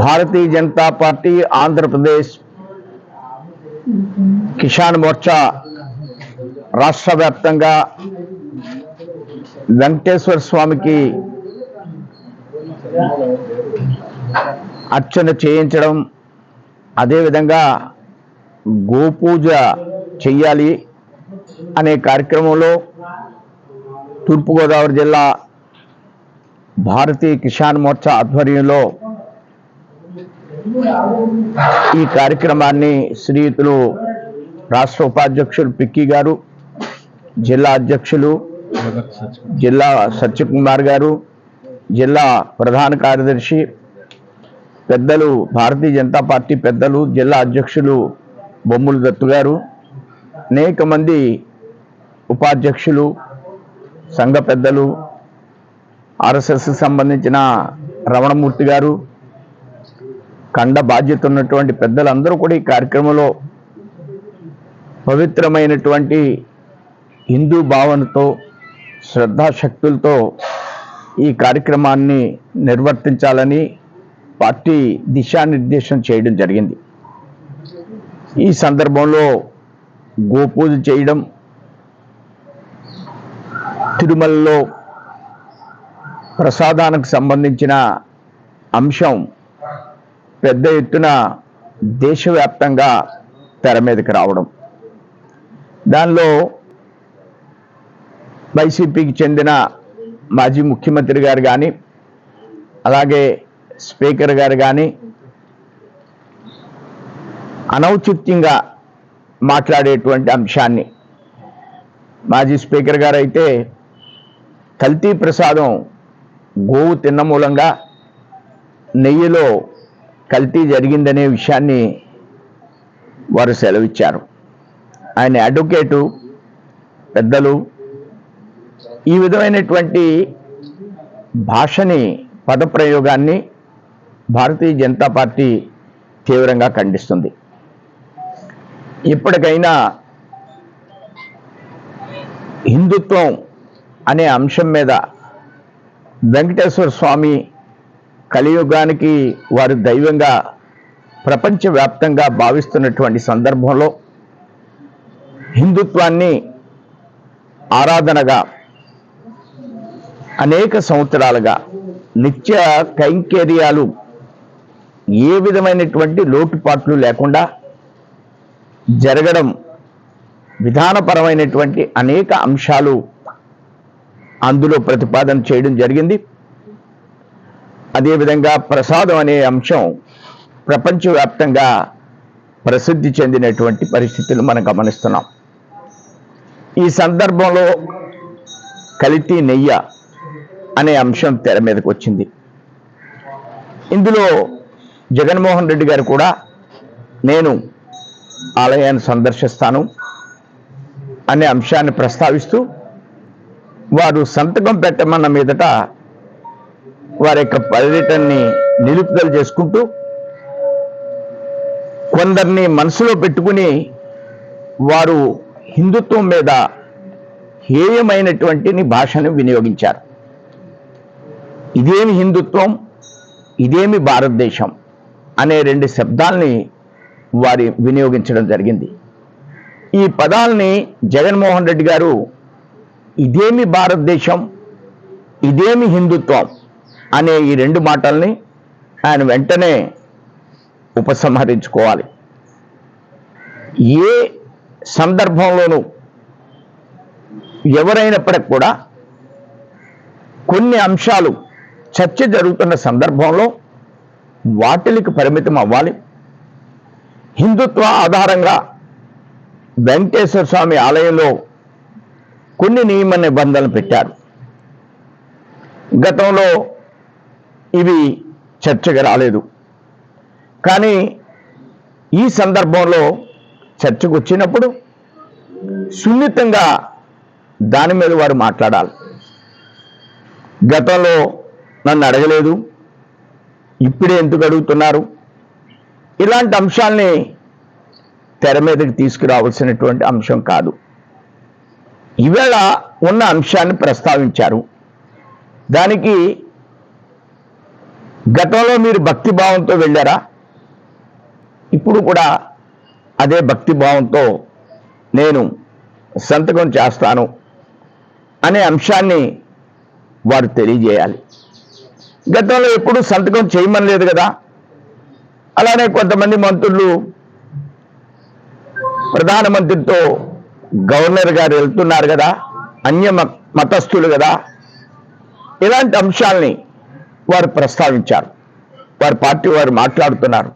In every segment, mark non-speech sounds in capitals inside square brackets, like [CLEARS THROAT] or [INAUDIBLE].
భారతీయ Janata party Andhra Pradesh Kisan Morcha రాష్ట్ర వ్యాప్తంగా వెంకటేశ్వర స్వామికి అర్చన చేయించడం అదేవిధంగా గోపూజ చెయ్యాలి అనే కార్యక్రమంలో తూర్పుగోదావరి జిల్లా భారతీయ కిసాన్ మోర్చా ఆధ్వర్యంలో ఈ కార్యక్రమాన్ని శ్రీయుతులు రాష్ట్ర ఉపాధ్యక్షులు పిక్కి గారు జిల్లా అధ్యక్షులు జిల్లా సత్యకుమార్ గారు జిల్లా ప్రధాన కార్యదర్శి పెద్దలు భారతీయ జనతా పార్టీ పెద్దలు జిల్లా అధ్యక్షులు బొమ్ముల దత్తు గారు అనేక మంది ఉపాధ్యక్షులు సంఘ పెద్దలు ఆర్ఎస్ఎస్కి సంబంధించిన రమణమూర్తి గారు కండ బాధ్యత ఉన్నటువంటి పెద్దలందరూ కూడా ఈ కార్యక్రమంలో పవిత్రమైనటువంటి హిందూ భావనతో శ్రద్ధాశక్తులతో ఈ కార్యక్రమాన్ని నిర్వర్తించాలని పార్టీ దిశానిర్దేశం చేయడం జరిగింది. ఈ సందర్భంలో గోపూజ చేయడం తిరుమలలో ప్రసాదానికి సంబంధించిన అంశం పెద్ద ఎత్తున దేశవ్యాప్తంగా తెర మీదకి రావడం. దానిలో వైసీపీకి చెందిన మాజీ ముఖ్యమంత్రి గారు కానీ అలాగే స్పీకర్ గారు కానీ అనౌచిత్యంగా మాట్లాడేటువంటి అంశాన్ని మాజీ స్పీకర్ గారు అయితే కల్తీ ప్రసాదం గోవు తిన్న మూలంగా నెయ్యిలో కల్తీ జరిగిందనే విషయాన్ని వారు సెలవిచ్చారు. ఆయన అడ్వకేటు పెద్దలు ఈ విధమైనటువంటి భాషని పదప్రయోగాన్ని భారతీయ జనతా పార్టీ తీవ్రంగా ఖండిస్తుంది. ఇప్పటికైనా హిందుత్వం అనే అంశం మీద వెంకటేశ్వర స్వామి కలియుగానికి వారు దైవంగా ప్రపంచవ్యాప్తంగా భావిస్తున్నటువంటి సందర్భంలో హిందుత్వాన్ని ఆరాధనగా అనేక సంవత్సరాలుగా నిత్య కైంకేర్యాలు ఏ విధమైనటువంటి లోటుపాట్లు లేకుండా జరగడం విధానపరమైనటువంటి అనేక అంశాలు అందులో ప్రతిపాదన చేయడం జరిగింది. అదేవిధంగా ప్రసాదం అనే అంశం ప్రపంచవ్యాప్తంగా ప్రసిద్ధి చెందినటువంటి పరిస్థితులు మనం గమనిస్తున్నాం. ఈ సందర్భంలో కలితీ నెయ్య అనే అంశం తెర మీదకి వచ్చింది. ఇందులో జగన్మోహన్ రెడ్డి గారు కూడా నేను ఆలయాన్ని సందర్శిస్తాను అనే అంశాన్ని ప్రస్తావిస్తూ వారు సంతకం పెట్టమన్న మీదట వారి యొక్క పర్యటనని నిలుపుదల చేసుకుంటూ కొందరిని మనసులో పెట్టుకుని వారు హిందుత్వం మీద హేయమైనటువంటి భాషను వినియోగించారు. ఇదేమి హిందుత్వం ఇదేమి భారతదేశం అనే రెండు శబ్దాల్ని వారి వినియోగించడం జరిగింది. ఈ పదాలని జగన్మోహన్ రెడ్డి గారు ఇదేమి భారతదేశం ఇదేమి హిందుత్వం అనే ఈ రెండు మాటల్ని ఆయన వెంటనే ఉపసంహరించుకోవాలి. ఏ సందర్భంలోనూ ఎవరైనప్పటికి కూడా కొన్ని అంశాలు చర్చ జరుగుతున్న సందర్భంలో వాటికి పరిమితం అవ్వాలి. హిందుత్వ ఆధారంగా వెంకటేశ్వర స్వామి ఆలయంలో కొన్ని నియమ నిబంధనలు పెట్టారు. గతంలో ఇవి చర్చకు రాలేదు. కానీ ఈ సందర్భంలో చర్చకు వచ్చినప్పుడు సున్నితంగా దాని మీద వారు మాట్లాడాలి. గతంలో నన్ను అడగలేదు. ఇప్పుడే ఎందుకు అడుగుతున్నారు? ఇలాంటి అంశాల్ని తెర మీదకి తీసుకురావాల్సినటువంటి అంశం కాదు. ఇవేళ ఉన్న అంశాన్ని ప్రస్తావించారు. దానికి గతంలో మీరు భక్తి భావంతో వెళ్ళారా? ఇప్పుడు కూడా అదే భక్తి భావంతో నేను సంతకం చేస్తాను అనే అంశాన్ని వారు తెలియజేయాలి. గతంలో ఎప్పుడు సంతకం చేయమని లేదు కదా? అలానే కొంతమంది మంత్రులు ప్రధానమంత్రితో గవర్నర్ గారు వెళ్తున్నారు కదా అన్య మ- మతస్థులు కదా ఇలాంటి అంశాల్ని వారు ప్రస్తావించారు. వారి పార్టీ వారు మాట్లాడుతున్నారు.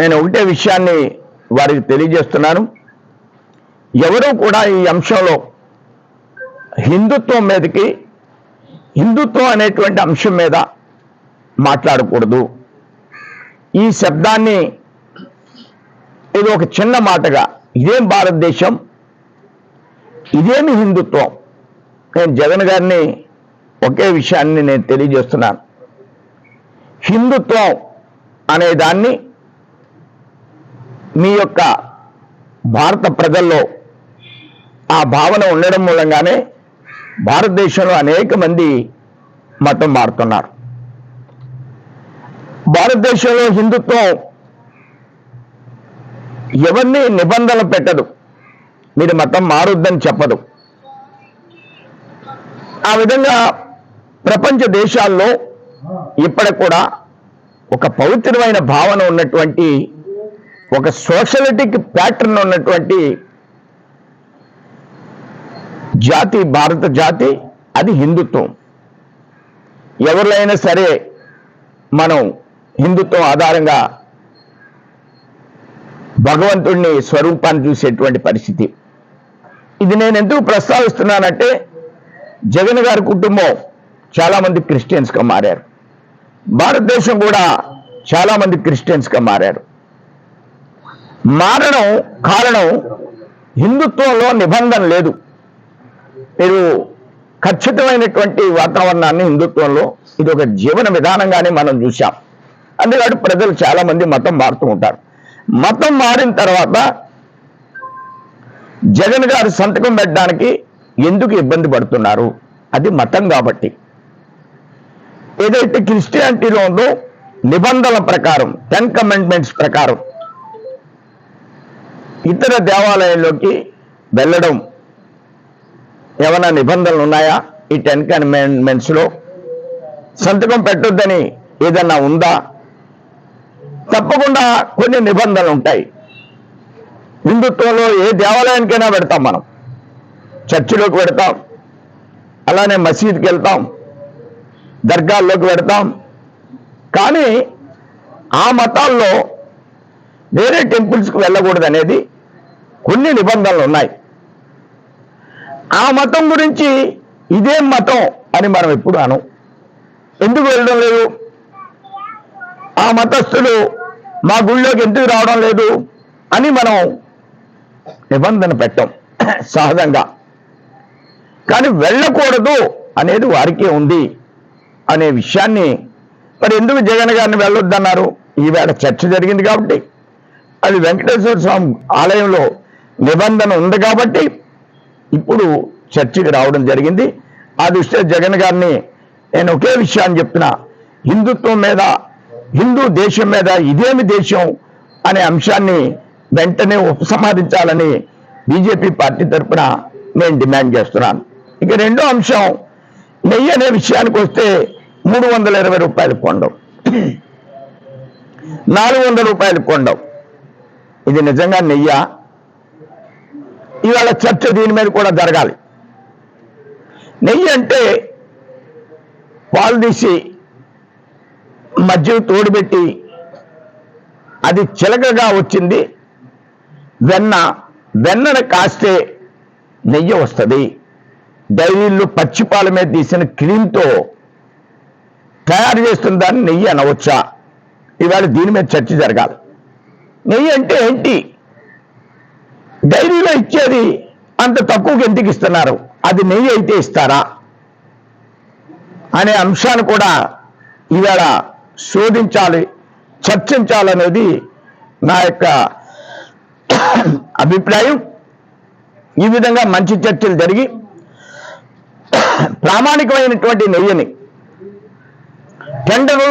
నేను ఒకటే విషయాన్ని వారికి తెలియజేస్తున్నాను. ఎవరూ కూడా ఈ అంశంలో హిందుత్వం మీదకి హిందుత్వం అనేటువంటి అంశం మీద మాట్లాడకూడదు. ఈ శబ్దాన్ని ఇది ఒక చిన్న మాటగా ఇదేం భారతదేశం? ఇదేమి హిందుత్వం? నేను జగన్ గారిని ఒకే విషయాన్ని నేను తెలియజేస్తున్నాను. హిందుత్వం అనే దాన్ని మీ యొక్క భారత ప్రజల్లో ఆ భావన ఉండడం మూలంగానే భారతదేశంలో అనేక మంది మతం మారుతున్నారు. భారతదేశంలో హిందుత్వం ఎవరిని నిబంధన పెట్టదు. మీరు మతం మారొద్దని చెప్పదు. ఆ విధంగా ప్రపంచ దేశాల్లో ఇప్పటి కూడా ఒక పవిత్రమైన భావన ఉన్నటువంటి ఒక సోషలిటిక్ ప్యాటర్న్ ఉన్నటువంటి జాతి భారత జాతి అది హిందుత్వం. ఎవరిలైనా సరే మనం హిందుత్వం ఆధారంగా భగవంతుడిని స్వరూపాన్ని చూసేటువంటి పరిస్థితి. ఇది నేను ఎందుకు ప్రస్తావిస్తున్నానంటే జగన్ గారి కుటుంబం చాలామంది క్రిస్టియన్స్గా మారారు. భారతదేశం కూడా చాలామంది క్రిస్టియన్స్గా మారారు. మారడం కారణం హిందుత్వంలో నిబంధన లేదు. మీరు ఖచ్చితమైనటువంటి వాతావరణాన్ని హిందుత్వంలో ఇది ఒక జీవన విధానంగానే మనం చూసాం అందుకని ప్రజలు చాలామంది మతం మారుతూ ఉంటారు. మతం మారిన తర్వాత జగన్ గారు సంతకం పెట్టడానికి ఎందుకు ఇబ్బంది పడుతున్నారు? అది మతం కాబట్టి. ఏదైతే క్రిస్టియానిటీలో ఉందో నిబంధనల ప్రకారం టెన్ కమెంట్మెంట్స్ ప్రకారం ఇతర దేవాలయాల్లోకి వెళ్ళడం ఏమైనా నిబంధనలు ఉన్నాయా? ఈ టెన్ కమెంట్మెంట్స్లో సంతకం పెట్టొద్దని ఏదన్నా ఉందా? తప్పకుండా కొన్ని నిబంధనలు ఉంటాయి. హిందుత్వంలో ఏ దేవాలయానికైనా పెడతాం మనం. చర్చిలోకి పెడతాం అలానే మసీద్కి వెళ్తాం. దర్గాల్లోకి పెడతాం కానీ ఆ మతాల్లో వేరే టెంపుల్స్కి వెళ్ళకూడదు అనేది కొన్ని నిబంధనలు ఉన్నాయి. ఆ మతం గురించి ఇదేం మతం అని మనం ఎప్పుడు అను. ఎందుకు వెళ్ళడం లేదు? ఆ మతస్థులు మా గుళ్ళోకి ఎందుకు రావడం లేదు అని మనం నిబంధన పెట్టాం. [CLEARS THROAT] సహజంగా. కానీ వెళ్ళకూడదు అనేది వారికే ఉంది అనే విషయాన్ని మరి ఎందుకు జగన్ గారిని వెళ్ళొద్దన్నారు? ఈవేళ చర్చ జరిగింది కాబట్టి. అది వెంకటేశ్వర స్వామి ఆలయంలో నిబంధన ఉంది కాబట్టి ఇప్పుడు చర్చికి రావడం జరిగింది. ఆ దృష్ట్యా జగన్ గారిని నేను ఒకే విషయాన్ని చెప్తున్నా. హిందుత్వం మీద హిందూ దేశం మీద ఇదేమి దేశం అనే అంశాన్ని వెంటనే ఉపసంహరించాలని బీజేపీ పార్టీ తరఫున నేను డిమాండ్ చేస్తున్నాను. ఇక రెండో అంశం నెయ్యి అనే విషయానికి వస్తే మూడు వందల ఇరవై రూపాయలు కొండం. నాలుగు వందల రూపాయలు కొండం. ఇది నిజంగా నెయ్యా? ఇవాళ చర్చ దీని మీద కూడా జరగాలి. నెయ్యి అంటే పాలు తీసి మద్యం తోడుపెట్టి అది చిలకగా వచ్చింది. వెన్న వెన్నను కాస్తే నెయ్యి వస్తుంది. డైరీల్లో పచ్చిపాల మీద తీసిన క్రీమ్తో తయారు చేస్తున్న దాన్ని నెయ్యి అనవచ్చా? ఇవాళ దీని మీద చర్చ జరగాలి. నెయ్యి అంటే ఏంటి? డైరీలో ఇచ్చేది అంత తక్కువకి ఎందుకు ఇస్తున్నారు? అది నెయ్యి అయితే ఇస్తారా? అనే అంశాన్ని కూడా ఈవేళ శోధించాలి చర్చించాలనేది నా యొక్క అభిప్రాయం. ఈ విధంగా మంచి చర్చలు జరిగి ప్రామాణికమైనటువంటి నెయ్యిని టెండర్